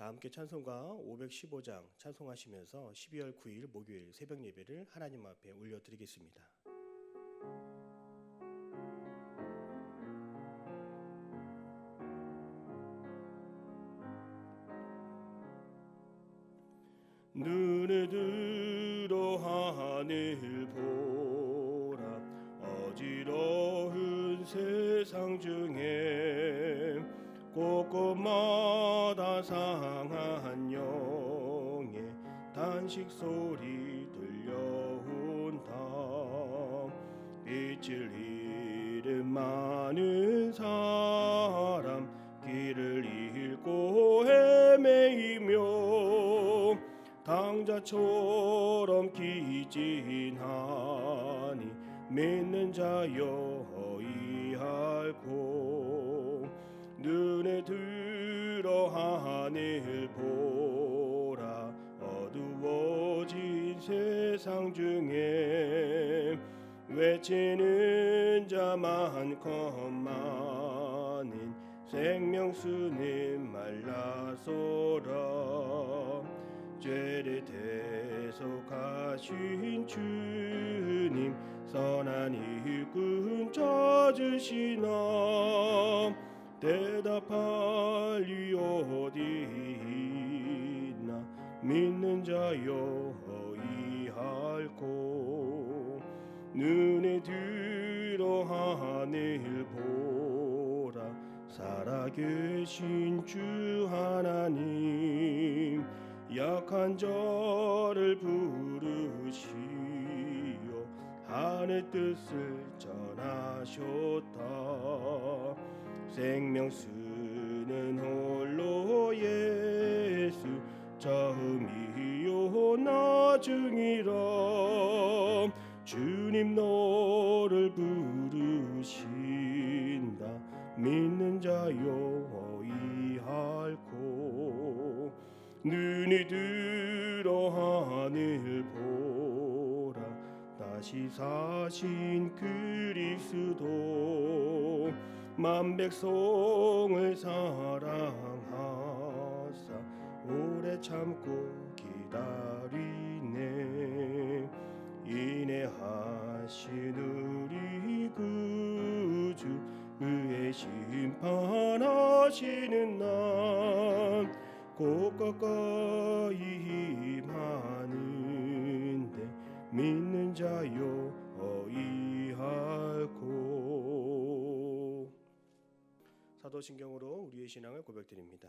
다 함께 찬송가 515장 찬송하시면서 12월 9일 목요일 새벽 예배를 하나님 앞에 올려드리겠습니다. 눈에 들어 하늘 보라 어지러운 세상 중에 곳곳마다 상한 영의 단식 소리 들려온다 빛을 잃은 많은 사람 길을 잃고 헤매이며 당자처럼 기진하니 믿는 자여 세상 중에 외치는 자 많건만인 생명수는 말라소라 죄를 대속하신 주님 선한 일꾼 찾으시나 대답할 리 어디 있나? 믿는 자여 이할고 눈에 들어 하늘 보라. 살아계신 주 하나님 약한 저를 부르시어 하늘 뜻을 전하셨다. 생명수는 홀로 예수 처음이 요 나중이라 주님 너를 부르신다. 믿는 자여 이할고 눈이 들어 하늘 보라. 다시 사신 그리스도. 만 백성을 사랑하사 오래 참고 기 다리네 인내하신 우리 구주 의의 심판하시는 날곧 가까이 임하는데 믿는 자여 어이하고 사도신경으로 우리의 신앙을 고백드립니다.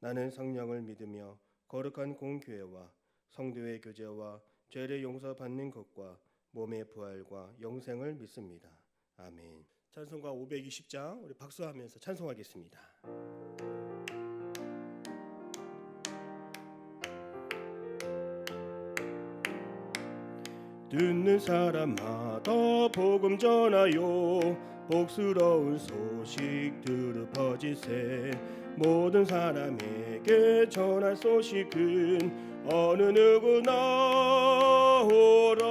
나는 성령을 믿으며 거룩한 공교회와 성도의 교제와 죄를 용서받는 것과 몸의 부활과 영생을 믿습니다. 아멘. 찬송가 520장 우리 박수하면서 찬송하겠습니다. 듣는 사람마다 복음 전하요 복스러운 소식 들어 퍼지세 모든 사람에게 전할 소식은 어느 누구나 오라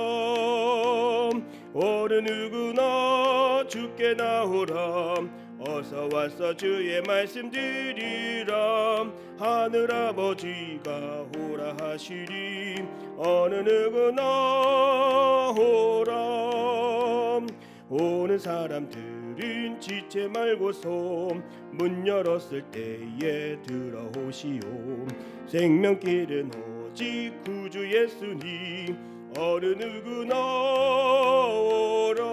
어느 누구나 주께 나오라 어서 와서 주의 말씀 드리라 하늘 아버지가 오라 하시리. 어느 누구나 오라 오는 사람들은 지체 말고서 문 열었을 때에 들어오시오. 생명길은 오직 구주 예수님 어느 누구나 오라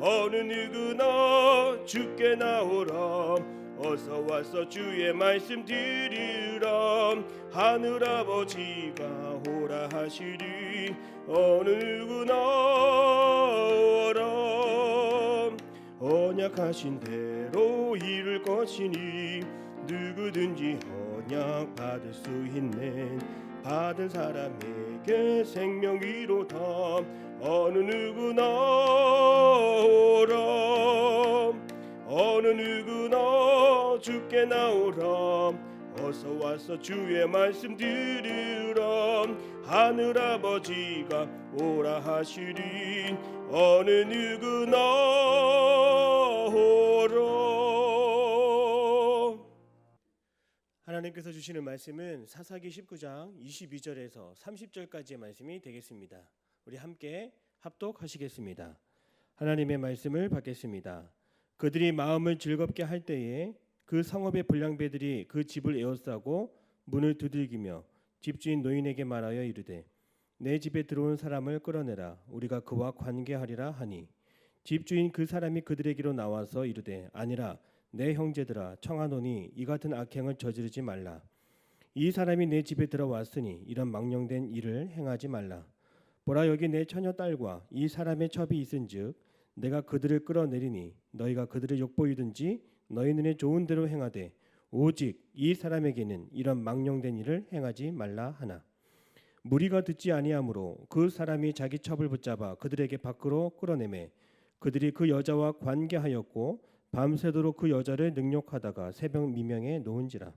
어느 누구나 주께 나오라 어서 와서 주의 말씀 들으라. 하늘 아버지가 오라 하시리 어느 누구나 오라 언약하신 대로 이룰 것이니 누구든지 언약 받을 수 있는 받은 사람에게 생명이로다 어느 누구나 오라 어느 누구나 주께 나오라. 어서 와서 주의 말씀 들으라 하늘 아버지가 오라 하시리 어느 누구나 오라 하나님께서 주시는 말씀은 사사기 19장 22절에서 30절까지의 말씀이 되겠습니다. 우리 함께 합독하시겠습니다. 하나님의 말씀을 받겠습니다. 그들이 마음을 즐겁게 할 때에 그 성읍의 불량배들이 그 집을 에워싸고 문을 두들기며 집주인 노인에게 말하여 이르되 내 집에 들어온 사람을 끌어내라. 우리가 그와 관계하리라 하니. 집주인 그 사람이 그들에게로 나와서 이르되 아니라 내 형제들아 청하노니 이 같은 악행을 저지르지 말라. 이 사람이 내 집에 들어왔으니 이런 망령된 일을 행하지 말라. 보라 여기 내 처녀 딸과 이 사람의 첩이 있은즉 내가 그들을 끌어내리니 너희가 그들을 욕보이든지 너희 눈에 좋은 대로 행하되 오직 이 사람에게는 이런 망령된 일을 행하지 말라 하나. 무리가 듣지 아니하므로 그 사람이 자기 첩을 붙잡아 그들에게 밖으로 끌어내매 그들이 그 여자와 관계하였고 밤새도록 그 여자를 능욕하다가 새벽 미명에 놓은지라.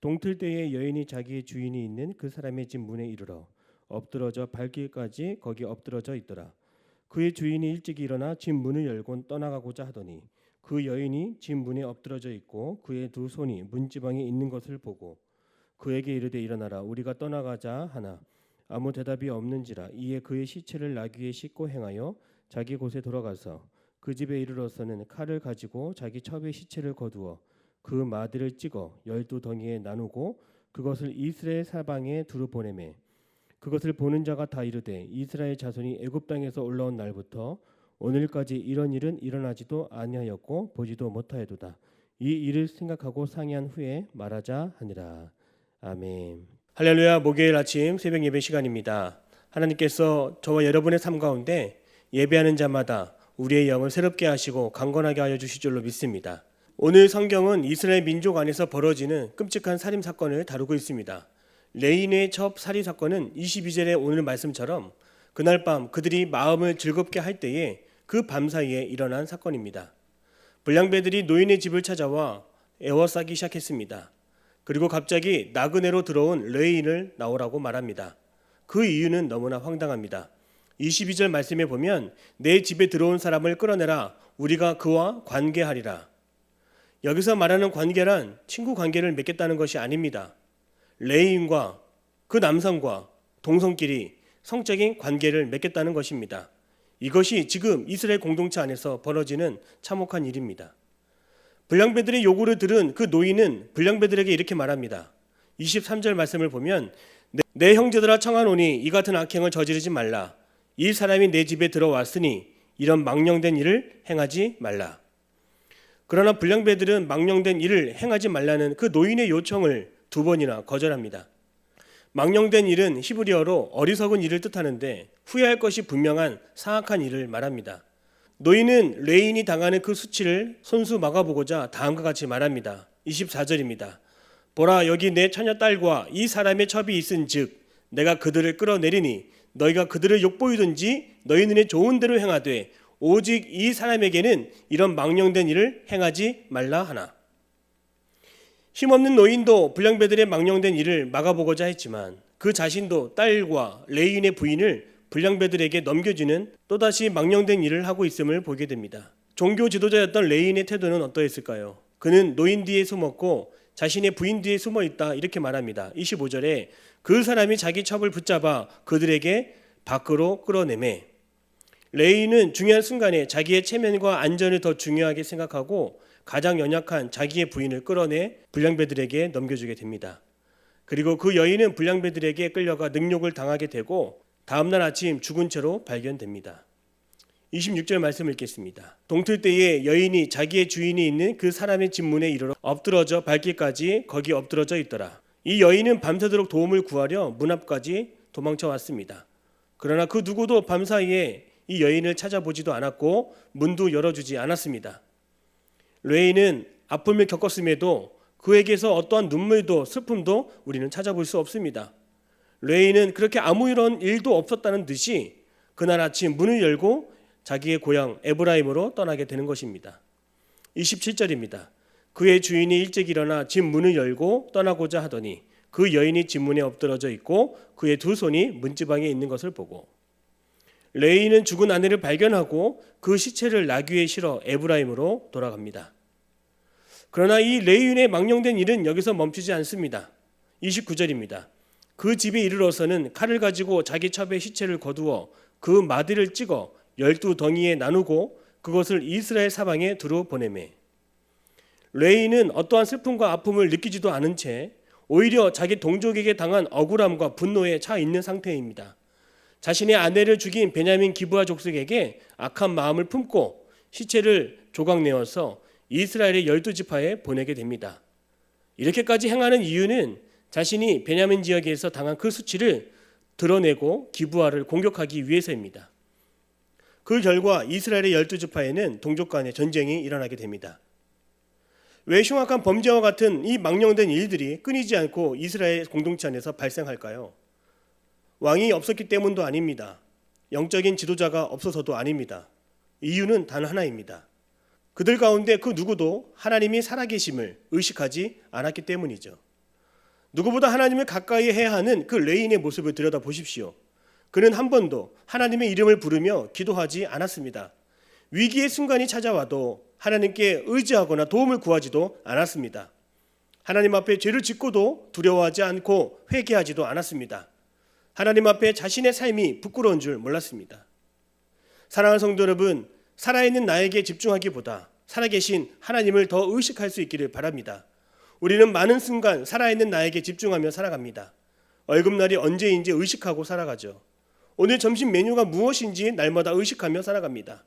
동틀 때에 여인이 자기의 주인이 있는 그 사람의 집 문에 이르러 엎드러져 발길까지 거기 엎드러져 있더라. 그의 주인이 일찍 일어나 집 문을 열고 떠나가고자 하더니 그 여인이 집 문에 엎드러져 있고 그의 두 손이 문지방에 있는 것을 보고 그에게 이르되 일어나라 우리가 떠나가자 하나. 아무 대답이 없는지라 이에 그의 시체를 나귀에 싣고 행하여 자기 곳에 돌아가서 그 집에 이르러서는 칼을 가지고 자기 첩의 시체를 거두어 그 마디를 찍어 열두 덩이에 나누고 그것을 이스라엘 사방에 두루 보내매. 그것을 보는 자가 다 이르되 이스라엘 자손이 애굽 땅에서 올라온 날부터 오늘까지 이런 일은 일어나지도 아니하였고 보지도 못하여도다 이 일을 생각하고 상의한 후에 말하자 하니라 아멘 할렐루야 목요일 아침 새벽 예배 시간입니다 하나님께서 저와 여러분의 삶 가운데 예배하는 자마다 우리의 영을 새롭게 하시고 강건하게 하여 주실 줄로 믿습니다. 오늘 성경은 이스라엘 민족 안에서 벌어지는 끔찍한 살인 사건을 다루고 있습니다. 레인의 첩 살인 사건은 22절의 오늘 말씀처럼 그날 밤 그들이 마음을 즐겁게 할 때에 그 밤 사이에 일어난 사건입니다. 불량배들이 노인의 집을 찾아와 애워싸기 시작했습니다. 그리고 갑자기 나그네로 들어온 레인을 나오라고 말합니다. 그 이유는 너무나 황당합니다. 22절 말씀에 보면 내 집에 들어온 사람을 끌어내라 우리가 그와 관계하리라. 여기서 말하는 관계란 친구 관계를 맺겠다는 것이 아닙니다. 레인과 그 남성과 동성끼리 성적인 관계를 맺겠다는 것입니다. 이것이 지금 이스라엘 공동체 안에서 벌어지는 참혹한 일입니다. 불량배들의 요구를 들은 그 노인은 불량배들에게 이렇게 말합니다. 23절 말씀을 보면 내, 내 형제들아 청하노니 이 같은 악행을 저지르지 말라. 이 사람이 내 집에 들어왔으니 이런 망령된 일을 행하지 말라. 그러나 불량배들은 망령된 일을 행하지 말라는 그 노인의 요청을 두 번이나 거절합니다. 망령된 일은 히브리어로 어리석은 일을 뜻하는데 후회할 것이 분명한 사악한 일을 말합니다. 노인은 레인이 당하는 그 수치를 손수 막아보고자 다음과 같이 말합니다. 24절입니다. 보라 여기 내 처녀 딸과 이 사람의 첩이 있은즉 내가 그들을 끌어내리니 너희가 그들을 욕보이든지 너희 눈에 좋은 대로 행하되 오직 이 사람에게는 이런 망령된 일을 행하지 말라 하나. 힘없는 노인도 불량배들의 망령된 일을 막아보고자 했지만 그 자신도 딸과 레인의 부인을 불량배들에게 넘겨주는 또다시 망령된 일을 하고 있음을 보게 됩니다. 종교 지도자였던 레인의 태도는 어떠했을까요? 그는 노인 뒤에 숨었고 자신의 부인 뒤에 숨어 있다 이렇게 말합니다. 25절에 그 사람이 자기 첩을 붙잡아 그들에게 밖으로 끌어내매 레이는 중요한 순간에 자기의 체면과 안전을 더 중요하게 생각하고 가장 연약한 자기의 부인을 끌어내 불량배들에게 넘겨주게 됩니다. 그리고 그 여인은 불량배들에게 끌려가 능욕을 당하게 되고 다음날 아침 죽은 채로 발견됩니다. 26절 말씀 읽겠습니다. 동틀 때에 여인이 자기의 주인이 있는 그 사람의 집 문에 이르러 엎드러져 발길까지 거기 엎드러져 있더라. 이 여인은 밤새도록 도움을 구하려 문 앞까지 도망쳐 왔습니다. 그러나 그 누구도 밤 사이에 이 여인을 찾아보지도 않았고 문도 열어주지 않았습니다. 레이는 아픔을 겪었음에도 그에게서 어떠한 눈물도 슬픔도 우리는 찾아볼 수 없습니다. 레이는 그렇게 아무 이런 일도 없었다는 듯이 그날 아침 문을 열고 자기의 고향 에브라임으로 떠나게 되는 것입니다. 27절입니다. 그의 주인이 일찍 일어나 집 문을 열고 떠나고자 하더니 그 여인이 집 문에 엎드러져 있고 그의 두 손이 문지방에 있는 것을 보고 레이는 죽은 아내를 발견하고 그 시체를 나귀에 실어 에브라임으로 돌아갑니다. 그러나 이 레이인의 망령된 일은 여기서 멈추지 않습니다. 29절입니다. 그 집에 이르러서는 칼을 가지고 자기 첩의 시체를 거두어 그 마디를 찍어 열두 덩이에 나누고 그것을 이스라엘 사방에 두루 보내매 레이는 어떠한 슬픔과 아픔을 느끼지도 않은 채 오히려 자기 동족에게 당한 억울함과 분노에 차 있는 상태입니다. 자신의 아내를 죽인 베냐민 기브아 족속에게 악한 마음을 품고 시체를 조각내어서 이스라엘의 열두 지파에 보내게 됩니다. 이렇게까지 행하는 이유는 자신이 베냐민 지역에서 당한 그 수치를 드러내고 기브아를 공격하기 위해서입니다. 그 결과 이스라엘의 열두 지파에는 동족 간의 전쟁이 일어나게 됩니다. 왜 흉악한 범죄와 같은 이 망령된 일들이 끊이지 않고 이스라엘 공동체 안에서 발생할까요? 왕이 없었기 때문도 아닙니다. 영적인 지도자가 없어서도 아닙니다. 이유는 단 하나입니다. 그들 가운데 그 누구도 하나님이 살아계심을 의식하지 않았기 때문이죠. 누구보다 하나님을 가까이 해야 하는 그 레인의 모습을 들여다 보십시오. 그는 한 번도 하나님의 이름을 부르며 기도하지 않았습니다. 위기의 순간이 찾아와도 하나님께 의지하거나 도움을 구하지도 않았습니다. 하나님 앞에 죄를 짓고도 두려워하지 않고 회개하지도 않았습니다. 하나님 앞에 자신의 삶이 부끄러운 줄 몰랐습니다. 사랑하는 성도 여러분, 살아있는 나에게 집중하기보다 살아계신 하나님을 더 의식할 수 있기를 바랍니다. 우리는 많은 순간 살아있는 나에게 집중하며 살아갑니다. 월급날이 언제인지 의식하고 살아가죠. 오늘 점심 메뉴가 무엇인지 날마다 의식하며 살아갑니다.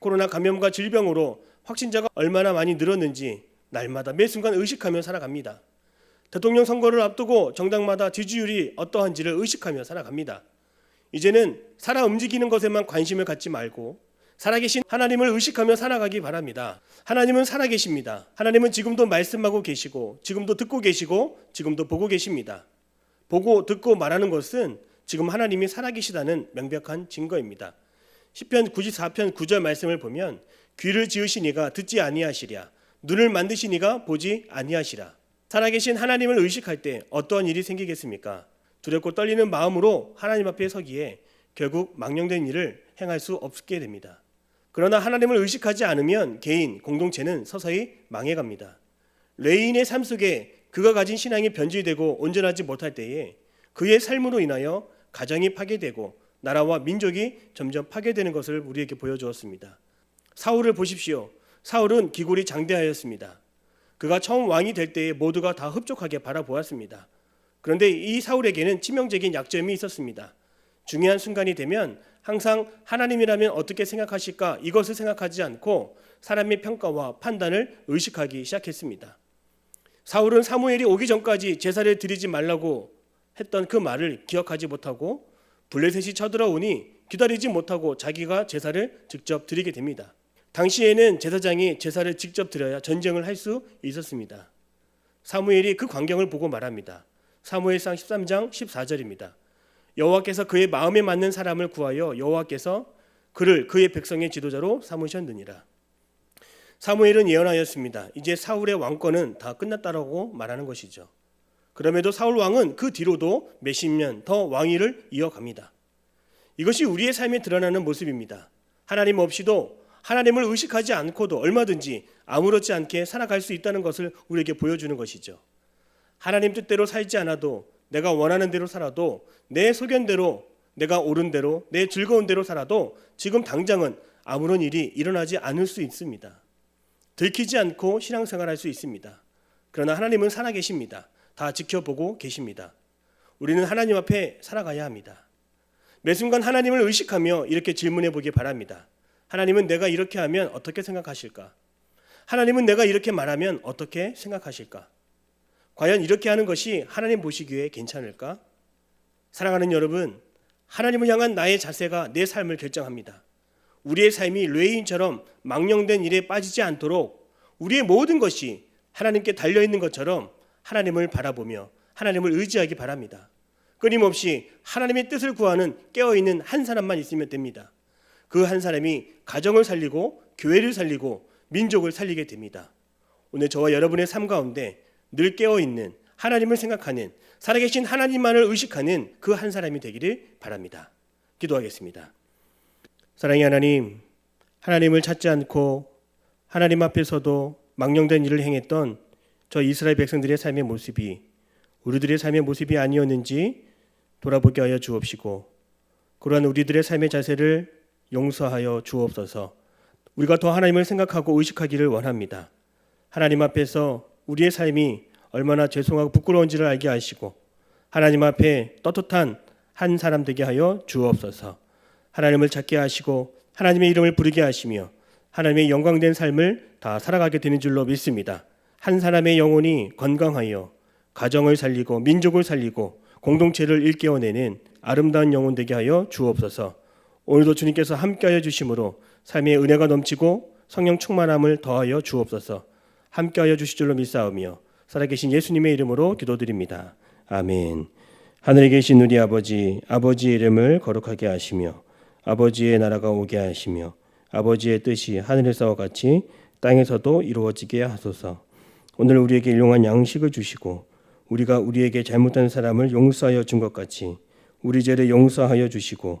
코로나 감염과 질병으로 확진자가 얼마나 많이 늘었는지 날마다 매 순간 의식하며 살아갑니다. 대통령 선거를 앞두고 정당마다 지지율이 어떠한지를 의식하며 살아갑니다. 이제는 살아 움직이는 것에만 관심을 갖지 말고 살아계신 하나님을 의식하며 살아가기 바랍니다. 하나님은 살아계십니다. 하나님은 지금도 말씀하고 계시고 지금도 듣고 계시고 지금도 보고 계십니다. 보고 듣고 말하는 것은 지금 하나님이 살아계시다는 명백한 증거입니다. 시편 94편 9절 말씀을 보면 귀를 지으시니가 듣지 아니하시랴 눈을 만드시니가 보지 아니하시라 살아계신 하나님을 의식할 때 어떠한 일이 생기겠습니까? 두렵고 떨리는 마음으로 하나님 앞에 서기에 결국 망령된 일을 행할 수 없게 됩니다. 그러나 하나님을 의식하지 않으면 개인, 공동체는 서서히 망해갑니다. 레인의 삶 속에 그가 가진 신앙이 변질되고 온전하지 못할 때에 그의 삶으로 인하여 가정이 파괴되고 나라와 민족이 점점 파괴되는 것을 우리에게 보여주었습니다. 사울을 보십시오. 사울은 기골이 장대하였습니다. 그가 처음 왕이 될 때에 모두가 다 흡족하게 바라보았습니다. 그런데 이 사울에게는 치명적인 약점이 있었습니다. 중요한 순간이 되면 항상 하나님이라면 어떻게 생각하실까 이것을 생각하지 않고 사람의 평가와 판단을 의식하기 시작했습니다. 사울은 사무엘이 오기 전까지 제사를 드리지 말라고 했던 그 말을 기억하지 못하고 블레셋이 쳐들어오니 기다리지 못하고 자기가 제사를 직접 드리게 됩니다. 당시에는 제사장이 제사를 직접 드려야 전쟁을 할 수 있었습니다. 사무엘이 그 광경을 보고 말합니다. 사무엘상 13장 14절입니다. 여호와께서 그의 마음에 맞는 사람을 구하여 여호와께서 그를 그의 백성의 지도자로 삼으셨느니라. 사무엘은 예언하였습니다. 이제 사울의 왕권은 다 끝났다라고 말하는 것이죠. 그럼에도 사울 왕은 그 뒤로도 몇십 년 더 왕위를 이어갑니다. 이것이 우리의 삶에 드러나는 모습입니다. 하나님 없이도 하나님을 의식하지 않고도 얼마든지 아무렇지 않게 살아갈 수 있다는 것을 우리에게 보여주는 것이죠. 하나님 뜻대로 살지 않아도 내가 원하는 대로 살아도 내 소견대로 내가 옳은 대로 내 즐거운 대로 살아도 지금 당장은 아무런 일이 일어나지 않을 수 있습니다. 들키지 않고 신앙생활할 수 있습니다. 그러나 하나님은 살아계십니다. 다 지켜보고 계십니다. 우리는 하나님 앞에 살아가야 합니다. 매 순간 하나님을 의식하며 이렇게 질문해 보기 바랍니다. 하나님은 내가 이렇게 하면 어떻게 생각하실까? 하나님은 내가 이렇게 말하면 어떻게 생각하실까? 과연 이렇게 하는 것이 하나님 보시기에 괜찮을까? 사랑하는 여러분, 하나님을 향한 나의 자세가 내 삶을 결정합니다. 우리의 삶이 레인처럼 망령된 일에 빠지지 않도록 우리의 모든 것이 하나님께 달려 있는 것처럼 하나님을 바라보며 하나님을 의지하기 바랍니다. 끊임없이 하나님의 뜻을 구하는 깨어 있는 한 사람만 있으면 됩니다. 그 한 사람이 가정을 살리고 교회를 살리고 민족을 살리게 됩니다. 오늘 저와 여러분의 삶 가운데 늘 깨어 있는 하나님을 생각하는 살아계신 하나님만을 의식하는 그 한 사람이 되기를 바랍니다. 기도하겠습니다. 사랑의 하나님, 하나님을 찾지 않고 하나님 앞에서도 망령된 일을 행했던 저 이스라엘 백성들의 삶의 모습이 우리들의 삶의 모습이 아니었는지 돌아보게 하여 주옵시고 그러한 우리들의 삶의 자세를 용서하여 주옵소서. 우리가 더 하나님을 생각하고 의식하기를 원합니다. 하나님 앞에서 우리의 삶이 얼마나 죄송하고 부끄러운지를 알게 하시고 하나님 앞에 떳떳한 한 사람 되게 하여 주옵소서. 하나님을 찾게 하시고 하나님의 이름을 부르게 하시며 하나님의 영광된 삶을 다 살아가게 되는 줄로 믿습니다. 한 사람의 영혼이 건강하여 가정을 살리고 민족을 살리고 공동체를 일깨워내는 아름다운 영혼 되게 하여 주옵소서. 오늘도 주님께서 함께하여 주심으로 삶의 은혜가 넘치고 성령 충만함을 더하여 주옵소서. 함께하여 주실 줄로 믿사오며 살아계신 예수님의 이름으로 기도드립니다. 아멘. 하늘에 계신 우리 아버지, 아버지의 이름을 거룩하게 하시며 아버지의 나라가 오게 하시며 아버지의 뜻이 하늘에서와 같이 땅에서도 이루어지게 하소서. 오늘 우리에게 일용한 양식을 주시고 우리가 우리에게 잘못한 사람을 용서하여 준 것 같이 우리 죄를 용서하여 주시고